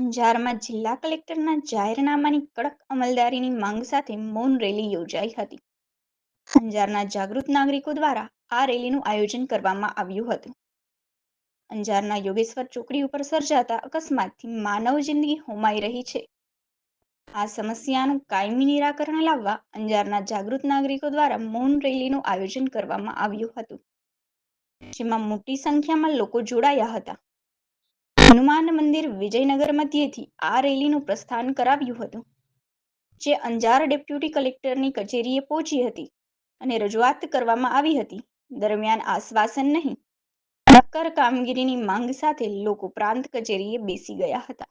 અંજારમાં જિલ્લા કલેક્ટરના જાહેરનામાની કડક અમલદારીની માંગ સાથે મૌન રેલી યોજાઈ હતી. અંજારના જાગૃત નાગરિકો દ્વારા આ રેલીનું આયોજન કરવામાં આવ્યું હતું. અંજારના યોગેશ્વર ચોકડી ઉપર સર્જાતા અકસ્માતથી માનવ જિંદગી હોમાઈ રહી છે. આ સમસ્યાનું કાયમી નિરાકરણ લાવવા અંજારના જાગૃત નાગરિકો દ્વારા મૌન રેલીનું આયોજન કરવામાં આવ્યું હતું. જેમાં મોટી સંખ્યામાં લોકો જોડાયા હતા. હનુમાન મંદિર વિજયનગર મધ્યેથી આ રેલીનું પ્રસ્થાન કરાવ્યું હતું, જે અંજાર ડેપ્યુટી કલેક્ટરની કચેરીએ પહોંચી હતી અને રજૂઆત કરવામાં આવી હતી. દરમિયાન આશ્વાસન નહીં, નક્કર કામગીરીની માંગ સાથે લોકો પ્રાંત કચેરીએ બેસી ગયા હતા.